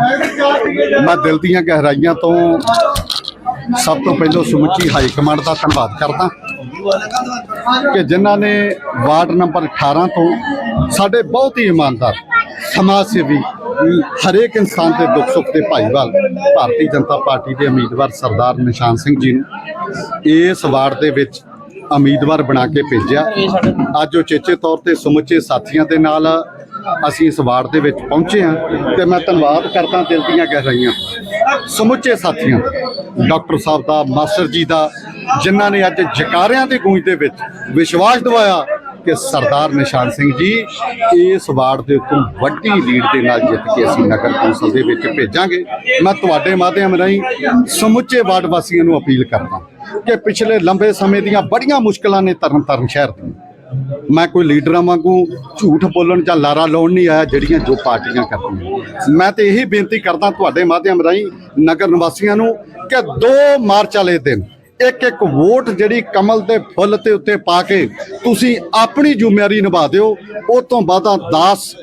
ਮੈਂ ਦਿਲ ਦੀਆਂ ਗਹਿਰਾਈਆਂ ਤੋਂ ਸਭ ਤੋਂ ਪਹਿਲਾਂ ਸਮੁੱਚੀ ਹਾਈ ਕਮਾਂਡ ਦਾ ਧੰਨਵਾਦ ਕਰਦਾ ਕਿ ਜਿਨ੍ਹਾਂ ਨੇ ਵਾਰਡ ਨੰਬਰ 18 ਤੋਂ ਸਾਡੇ ਬਹੁਤ ਹੀ ਇਮਾਨਦਾਰ ਸਮਾਜ ਸੇਵੀ, ਹਰੇਕ ਇਨਸਾਨ ਦੇ ਦੁੱਖ ਸੁੱਖ ਦੇ ਭਾਈਵਾਲ ਭਾਰਤੀ ਜਨਤਾ ਪਾਰਟੀ ਦੇ ਉਮੀਦਵਾਰ ਸਰਦਾਰ ਨਿਸ਼ਾਨ ਸਿੰਘ ਜੀ ਨੂੰ ਇਸ ਵਾਰਡ ਦੇ ਵਿੱਚ ਉਮੀਦਵਾਰ ਬਣਾ ਕੇ ਭੇਜਿਆ। ਅੱਜ ਉਹ ਚੇਚੇ ਤੌਰ ਤੇ ਸਮੁੱਚੇ ਸਾਥੀਆਂ ਦੇ ਨਾਲ ਅਸੀਂ ਇਸ ਵਾਰਡ ਦੇ ਵਿੱਚ ਪਹੁੰਚੇ ਹਾਂ ਤੇ ਮੈਂ ਧੰਨਵਾਦ ਕਰਦਾ ਦਿਲ ਦੀਆਂ ਗਹਿਰਾਈਆਂ। ਸਮੁੱਚੇ ਸਾਥੀਆਂ ਦਾ ਡਾਕਟਰ ਸਾਹਿਬ ਦਾ, ਮਾਸਟਰ ਜੀ ਦਾ, ਜਿਨ੍ਹਾਂ ਨੇ ਅੱਜ ਜਕਾਰਿਆਂ ਦੇ ਗੂੰਜ ਦੇ ਵਿੱਚ ਵਿਸ਼ਵਾਸ ਦਿਵਾਇਆ ਕਿ ਸਰਦਾਰ ਨਿਸ਼ਾਨ ਸਿੰਘ ਜੀ ਇਸ ਵਾਰਡ ਦੇ ਉੱਤੋਂ ਵੱਡੀ ਲੀਡ ਦੇ ਨਾਲ ਜਿੱਤ ਕੇ ਅਸੀਂ ਨਗਰ ਕੌਂਸਲ ਦੇ ਵਿੱਚ ਭੇਜਾਂਗੇ। ਮੈਂ ਤੁਹਾਡੇ ਮਾਧਿਅਮ ਰਾਹੀਂ ਸਮੁੱਚੇ ਵਾਰਡ ਵਾਸੀਆਂ ਨੂੰ ਅਪੀਲ ਕਰਦਾ ਕਿ ਪਿਛਲੇ ਲੰਬੇ ਸਮੇਂ ਦੀਆਂ ਬੜੀਆਂ ਮੁਸ਼ਕਲਾਂ ਨੇ ਤਰਨ ਤਾਰਨ ਸ਼ਹਿਰ ਦੀਆਂ ਮੈਂ ਕੋਈ ਲੀਡਰਾਂ ਵਾਂਗੂ ਝੂਠ ਬੋਲਣ ਜਾਂ ਲਾਰਾ ਲਾਉਣ ਨਹੀਂ ਆਇਆ ਜਿਹੜੀਆਂ ਜੋ ਪਾਰਟੀਆਂ ਕਰਦੀਆਂ। ਮੈਂ ਤੇ ਇਹੀ ਬੇਨਤੀ ਕਰਦਾ ਤੁਹਾਡੇ ਮਾਧਿਅਮ ਰਾਹੀਂ ਨਗਰ ਨਿਵਾਸੀਆਂ ਨੂੰ ਕਿ 2 ਮਾਰਚ ਵਾਲੇ ਦਿਨ ਇੱਕ ਇੱਕ ਵੋਟ ਜਿਹੜੀ ਕਮਲ ਦੇ ਫੁੱਲ ਤੇ ਉੱਤੇ ਪਾ ਕੇ ਤੁਸੀਂ ਆਪਣੀ ਜ਼ਿੰਮੇਵਾਰੀ ਨਿਭਾ ਦਿਓ। ਉਹ ਤੋਂ ਬਾਅਦਾਂ 10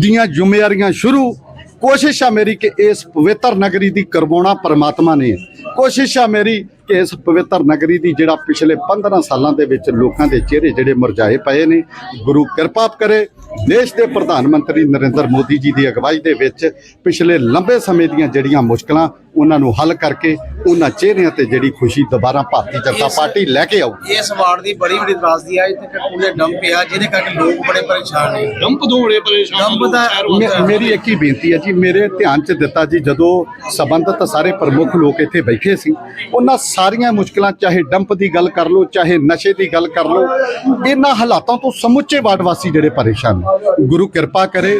ਦੀਆਂ ਜ਼ਿੰਮੇਵਾਰੀਆਂ ਸ਼ੁਰੂ। ਕੋਸ਼ਿਸ਼ ਆ ਮੇਰੀ ਕਿ ਇਸ ਪਵਿੱਤਰ ਨਗਰੀ ਦੀ ਕਰਵਾਉਣਾ ਪਰਮਾਤਮਾ ਨੇ। ਕੋਸ਼ਿਸ਼ ਆ ਮੇਰੀ ਕਿ ਇਸ ਪਵਿੱਤਰ ਨਗਰੀ ਦੀ ਜਿਹੜਾ ਪਿਛਲੇ 15 ਸਾਲਾਂ ਦੇ ਵਿੱਚ ਲੋਕਾਂ ਦੇ ਚਿਹਰੇ ਜਿਹੜੇ ਮੁਰਝਾਏ ਪਏ ਨੇ, ਗੁਰੂ ਕਿਰਪਾ ਕਰੇ। ਦੇਸ਼ ਦੇ ਪ੍ਰਧਾਨ ਮੰਤਰੀ ਨਰਿੰਦਰ ਮੋਦੀ ਜੀ ਦੀ ਅਗਵਾਈ ਦੇ ਵਿੱਚ ਪਿਛਲੇ ਲੰਬੇ ਸਮੇਂ ਦੀਆਂ ਜਿਹੜੀਆਂ ਮੁਸ਼ਕਲਾਂ ਉਹਨਾਂ ਨੂੰ ਹੱਲ ਕਰਕੇ ਉਹਨਾਂ ਚਿਹਰਿਆਂ ਤੇ ਜਿਹੜੀ ਖੁਸ਼ੀ ਦੁਬਾਰਾ ਭਾਰਤੀ ਜਨਤਾ ਪਾਰਟੀ ਲੈ ਕੇ ਆਊ ਇਸ ਵਾਰਡ ਦੀ ਬੜੀ ਬੜੀ ਤਰਾਸਦੀ ਆ ਇੱਥੇ ਕੂੜੇ ਡੰਪ ਆ ਜਿਹਦੇ ਕਰਕੇ ਲੋਕ ਬੜੇ ਪਰੇਸ਼ਾਨ ਨੇ। ਡੰਪ ਤੋਂ ਬੜੇ ਪਰੇਸ਼ਾਨ ਡੰਪ ਦਾ-। ਮੇਰੀ ਇੱਕ ਹੀ ਬੇਨਤੀ ਹੈ ਜੀ ਮੇਰੇ ਧਿਆਨ 'ਚ ਦਿੱਤਾ ਜੀ ਜਦੋਂ ਸਬੰਧਤ ਸਾਰੇ ਪ੍ਰਮੁੱਖ ਲੋਕ ਇੱਥੇ ਬੈਠੇ ਸੀ ਉਹਨਾਂ ਸਾਰੀਆਂ ਮੁਸ਼ਕਲਾਂ ਚਾਹੇ ਡੰਪ ਦੀ ਗੱਲ ਕਰ ਲਓ ਚਾਹੇ ਨਸ਼ੇ ਦੀ ਗੱਲ ਕਰ ਲਓ ਇਹਨਾਂ ਹਾਲਾਤਾਂ ਤੋਂ ਸਮੁੱਚੇ ਵਾਰਡ ਵਾਸੀ ਜਿਹੜੇ ਪਰੇਸ਼ਾਨ ਨੇ। ਗੁਰੂ ਕਿਰਪਾ ਕਰੇ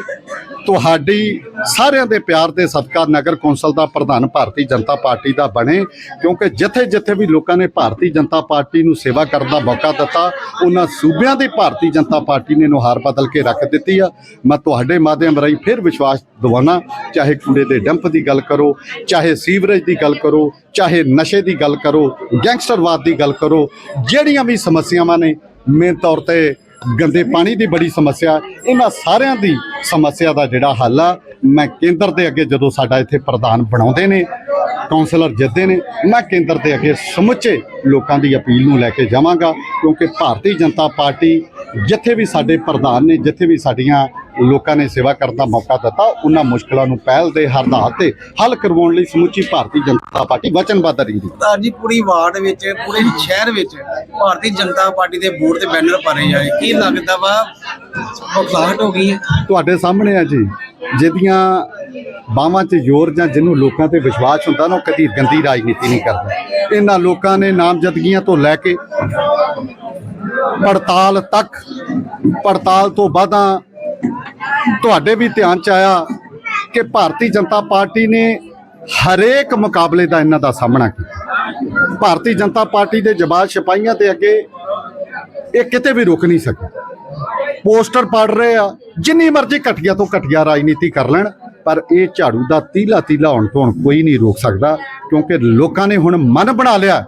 ਤੁਹਾਡੀ ਸਾਰਿਆਂ ਦੇ ਪਿਆਰ ਦੇ ਸਦਕਾ ਨਗਰ ਕੌਂਸਲ ਦਾ ਪ੍ਰਧਾਨ ਭਾਰਤੀ ਜਨਤਾ ਪਾਰਟੀ ਦਾ ਬਣੇ, ਕਿਉਂਕਿ ਜਿੱਥੇ ਜਿੱਥੇ ਵੀ ਲੋਕਾਂ ਨੇ ਭਾਰਤੀ ਜਨਤਾ ਪਾਰਟੀ ਨੂੰ ਸੇਵਾ ਕਰਨ ਦਾ ਮੌਕਾ ਦਿੱਤਾ, ਉਹਨਾਂ ਸੂਬਿਆਂ ਦੀ ਭਾਰਤੀ ਜਨਤਾ ਪਾਰਟੀ ਨੇ ਨੁਹਾਰ ਬਦਲ ਕੇ ਰੱਖ ਦਿੱਤੀ ਆ। ਮੈਂ ਤੁਹਾਡੇ ਮਾਧਿਅਮ ਰਾਹੀਂ ਫਿਰ ਵਿਸ਼ਵਾਸ ਦਿਵਾਉਣਾ, ਚਾਹੇ ਕੂੜੇ ਦੇ ਡੰਪ ਦੀ ਗੱਲ ਕਰੋ, ਚਾਹੇ ਸੀਵਰੇਜ ਦੀ ਗੱਲ ਕਰੋ, ਚਾਹੇ ਨਸ਼ੇ ਦੀ ਗੱਲ ਕਰੋ, ਗੈਂਗਸਟਰਵਾਦ ਦੀ ਗੱਲ ਕਰੋ, ਜਿਹੜੀਆਂ ਵੀ ਸਮੱਸਿਆਵਾਂ ਨੇ, ਮੇਨ ਤੌਰ ਤੇ ਗੰਦੇ ਪਾਣੀ ਦੀ ਬੜੀ ਸਮੱਸਿਆ, ਇਹਨਾਂ ਸਾਰਿਆਂ ਦੀ ਸਮੱਸਿਆ ਦਾ ਜਿਹੜਾ ਹੱਲ ਆ, ਮੈਂ ਕੇਂਦਰ ਦੇ ਅੱਗੇ ਜਦੋਂ ਸਾਡਾ ਇੱਥੇ ਪ੍ਰਧਾਨ ਬਣਾਉਂਦੇ ਨੇ ਕਾਉਂਸਲਰ ਜਿੱਤਦੇ ਨੇ, ਮੈਂ ਕੇਂਦਰ ਦੇ ਅੱਗੇ ਸਮੁੱਚੇ ਲੋਕਾਂ ਦੀ ਅਪੀਲ ਨੂੰ ਲੈ ਕੇ ਜਾਵਾਂਗਾ, ਕਿਉਂਕਿ ਭਾਰਤੀ ਜਨਤਾ ਪਾਰਟੀ ਜਿੱਥੇ ਵੀ ਸਾਡੇ ਪ੍ਰਧਾਨ ਨੇ, ਜਿੱਥੇ ਵੀ ਸਾਡੀਆਂ ਲੋਕਾਂ ਨੇ ਸੇਵਾ ਕਰਨ ਦਾ ਮੌਕਾ ਦਿੱਤਾ, ਉਹਨਾਂ ਮੁਸ਼ਕਲਾਂ ਨੂੰ ਪਹਿਲ ਦੇ ਹਰਦਾਰ ਤੇ ਹੱਲ ਕਰਵਾਉਣ ਲਈ ਸਮੁੱਚੀ ਭਾਰਤੀ ਜਨਤਾ ਪਾਰਟੀ ਵਚਨਬੱਧ ਰਹੀ ਤਾਂ ਜੀ ਪੂਰੀ ਵਾਰਡ ਵਿੱਚ, ਪੂਰੇ ਸ਼ਹਿਰ ਵਿੱਚ ਭਾਰਤੀ ਜਨਤਾ ਪਾਰਟੀ ਦੇ ਬੋਰਡ ਤੇ ਬੈਨਰ ਪਾਰੇ ਜਾਏ। ਕੀ ਲੱਗਦਾ ਵਾ? ਬਖਲਾਹਟ ਹੋ ਗਈ ਹੈ। ਤੁਹਾਡੇ ਸਾਹਮਣੇ ਆ ਜੀ, ਜਿਹਦੀਆਂ ਬਾਹਾਂ 'ਚ ਜ਼ੋਰ ਜਾਂ ਜਿਹਨੂੰ ਲੋਕਾਂ ਤੇ ਵਿਸ਼ਵਾਸ ਹੁੰਦਾ ਨਾ, ਉਹ ਕਦੀ ਗੰਦੀ ਰਾਜਨੀਤੀ ਨਹੀਂ ਕਰਦਾ। ਇਹਨਾਂ ਲੋਕਾਂ ਨੇ ਨਾਮਜ਼ਦਗੀਆਂ ਤੋਂ ਲੈ ਕੇ ਪੜਤਾਲ ਤੱਕ, ਪੜਤਾਲ ਤੋਂ ਬਾਅਦਾਂ ਤੁਹਾਡੇ ਵੀ ਧਿਆਨ 'ਚ ਆਇਆ ਕਿ ਭਾਰਤੀ ਜਨਤਾ ਪਾਰਟੀ ਨੇ ਹਰੇਕ ਮੁਕਾਬਲੇ ਦਾ ਇਹਨਾਂ ਦਾ ਸਾਹਮਣਾ ਕੀਤਾ। ਭਾਰਤੀ ਜਨਤਾ ਪਾਰਟੀ ਦੇ ਜਵਾਬ ਸਿਪਾਹੀਆਂ ਦੇ ਅੱਗੇ ਇਹ ਕਿਤੇ ਵੀ ਰੁਕ ਨਹੀਂ ਸਕੇ। ਪੋਸਟਰ ਪੜ ਰਹੇ ਆ, ਜਿੰਨੀ ਮਰਜ਼ੀ ਘਟੀਆ ਤੋਂ ਘਟੀਆ ਰਾਜਨੀਤੀ ਕਰ ਲੈਣ, ਪਰ ਇਹ ਝਾੜੂ ਦਾ ਤੀਲਾ ਤੀਲਾ ਹੋਣ ਤੋਂ ਹੁਣ ਕੋਈ ਨਹੀਂ ਰੋਕ ਸਕਦਾ, ਕਿਉਂਕਿ ਲੋਕਾਂ ਨੇ ਹੁਣ ਮਨ ਬਣਾ ਲਿਆ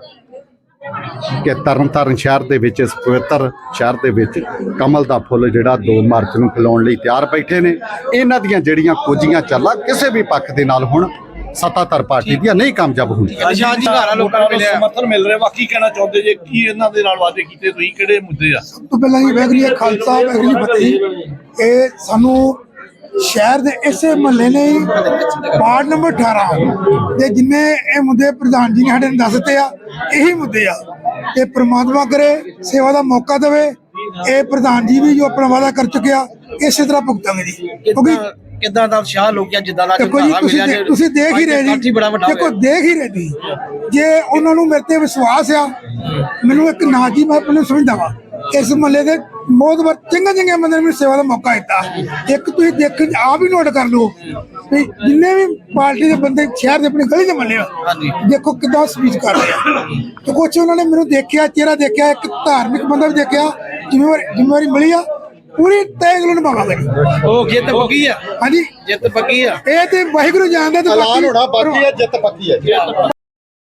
ਕਿ ਤਰਨਤਾਰਨ ਸ਼ਹਿਰ ਦੇ ਵਿੱਚ, ਇਸ ਪਵਿੱਤਰ ਸ਼ਹਿਰ ਦੇ ਵਿੱਚ ਕਮਲ ਦਾ ਫੁੱਲ ਜਿਹੜਾ 2 ਮਾਰਚ ਨੂੰ ਖਿਲਾਉਣ ਲਈ ਤਿਆਰ ਬੈਠੇ ਨੇ। ਇਹਨਾਂ ਦੀਆਂ ਜਿਹੜੀਆਂ ਕੋਝੀਆਂ ਚਾਲਾਂ ਕਿਸੇ ਵੀ ਪੱਖ ਦੇ ਨਾਲ ਹੁਣ ਸੱਤਾਧਰ ਪਾਰਟੀ ਦੀਆਂ ਨਹੀਂ ਕਾਮਯਾਬ ਹੁੰਦੀਆਂ ਨਿਸ਼ਾਨ ਜੀ ਘਾਰਾ ਲੋਕਾਂ ਨੂੰ ਮਿਲਿਆ ਸਮਰਥਨ ਮਿਲ ਰਿਹਾ ਬਾਕੀ ਕਹਿਣਾ ਚਾਹੁੰਦੇ ਜੇ ਕੀ ਇਹਨਾਂ ਦੇ ਨਾਲ ਵਾਅਦੇ ਕੀਤੇ ਤੁਸੀਂ ਕਿਹੜੇ ਮੁੱਦੇ ਆ? ਤੋਂ ਪਹਿਲਾਂ ਹੀ ਵੈਗਰੀ ਖਾਲਸਾ ਵੈਗਰੀ ਫਤਿਹ ਇਹ ਸਾਨੂੰ ਸ਼ਹਿਰ ਦੇ ਇਸੇ ਮਹੱਲੇ ਨੇ ਵਾਰਡ ਨੰਬਰ 18 ਦੇ ਜਿੰਨੇ ਇਹ ਮੁੱਦੇ ਪ੍ਰਧਾਨ ਜੀ ਨੇ ਸਾਡੇ ਨੂੰ ਦੱਸ ਦਿੱਤੇ ਆ ਇਹੀ ਮੁੱਦੇ ਆ। ਤੇ ਪ੍ਰਮਾਤਮਾ ਕਰੇ ਸੇਵਾ ਦਾ ਮੌਕਾ ਦੇਵੇ ਇਹ ਪ੍ਰਧਾਨ ਜੀ ਵੀ ਜੋ ਆਪਣਾ ਵਾਅਦਾ ਕਰ ਚੁੱਕਿਆ ਇਸੇ ਤਰ੍ਹਾਂ ਭੁਗਤਾਂਗੇ ਜੀ। ਕਿਉਂਕਿ ਕਿੱਦਾਂ ਦਾ ਉਤਸ਼ਾਹ ਲੋਕਿਆ ਜਿੱਦਾਂ ਦਾ ਦੇਖੋ ਜੀ ਤੁਸੀਂ ਦੇਖ- ਤੁਸੀਂ ਦੇਖ ਹੀ ਰਹੇ ਜੀ। ਬੜਾ ਵੱਡਾ ਦੇਖੋ। ਦੇਖ ਹੀ ਰਹੇ ਤੁਸੀਂ ਜੇ ਉਹਨਾਂ ਨੂੰ ਮੇਰੇ ਤੇ ਵਿਸ਼ਵਾਸ ਆ ਮੈਨੂੰ ਇੱਕ ਨਾ ਜੀ ਮੈਂ ਆਪਣੇ ਸਮਝਦਾ ਵਾ। ਇਸ ਮਹੱਲੇ ਦੇ ਬਹੁਤ ਵਾਰ ਚੰਗਾ ਚੰਗੇ ਬੰਦੇ ਨੇ ਮੈਨੂੰ ਸੇਵਾ ਦਾ ਮੌਕਾ ਦਿੱਤਾ। ਇੱਕ ਤੁਸੀਂ ਦੇਖ ਆਪ ਹੀ ਨੋਟ ਕਰ ਲਓ ਵੀ ਜਿੰਨੇ ਵੀ ਪਾਰਟੀ ਦੇ ਬੰਦੇ ਸ਼ਹਿਰ ਦੇ ਆਪਣੀ ਗਲੀ ਦੇ ਮਹੱਲੇ ਆ ਹਾਂਜੀ। ਦੇਖੋ ਕਿਦਾਂ ਸਪੀਚ ਕਰ ਰਹੇ ਆ। ਤੇ ਕੁਛ ਉਹਨਾਂ ਨੇ ਮੈਨੂੰ ਦੇਖਿਆ ਚਿਹਰਾ ਦੇਖਿਆ ਇੱਕ ਧਾਰਮਿਕ ਬੰਦਾ ਵੀ ਦੇਖਿਆ ਜ਼ਿੰਮੇਵਾਰੀ ਜ਼ਿੰਮੇਵਾਰੀ ਮਿਲੀ ਆ। ਪੂਰੀ ਤੈਅ ਦਿਲੋਂ ਨਿਭਾਵਾਂਗੇ ਉਹ ਜਿੱਤ ਪੱਕੀ ਆ। ਹਾਂਜੀ। ਜਿੱਤ ਪੱਕੀ ਆ। ਇਹ ਤੇ ਵਾਹਿਗੁਰੂ ਜਾਣਦਾ ਤੇ ਐਲਾਨ ਬਾਕੀ ਹੋਣਾ ਬਾਕੀ ਹੈ ਜਿੱਤ ਪੱਕੀ ਹੈ ਜੀ।